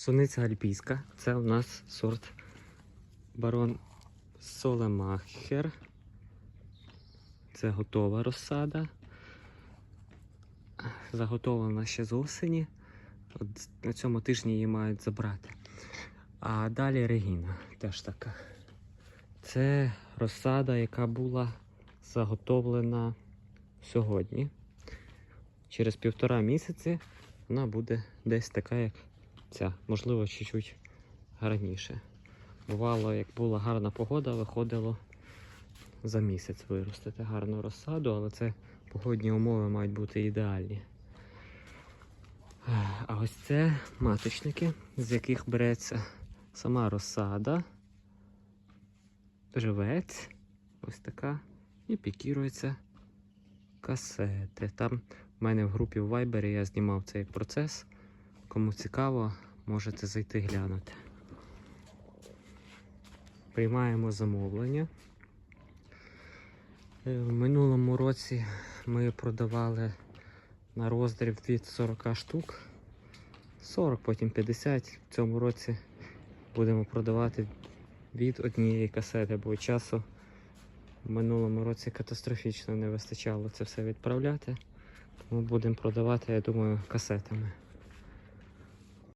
Суниця альпійська. Це у нас сорт барон Солемахер. Це готова розсада. Заготовлена ще з осені. От на цьому тижні її мають забрати. А далі Регіна теж така. Це розсада, яка була заготовлена сьогодні. Через півтора місяці вона буде десь така, як ця, можливо, чуть-чуть гарніше. Бувало, як була гарна погода, виходило за місяць виростити гарну розсаду, але це погодні умови мають бути ідеальні. А ось це маточники, з яких береться сама розсада, живець, ось така, і пікірується касети. Там в мене в групі в Viber я знімав цей процес. Кому цікаво, можете зайти глянути. Приймаємо замовлення. Е, В минулому році ми продавали на роздріб від 40 штук. 40, потім 50. В цьому році будемо продавати від однієї касети, бо часу в минулому році катастрофічно не вистачало це все відправляти. Тому будемо продавати, я думаю, касетами.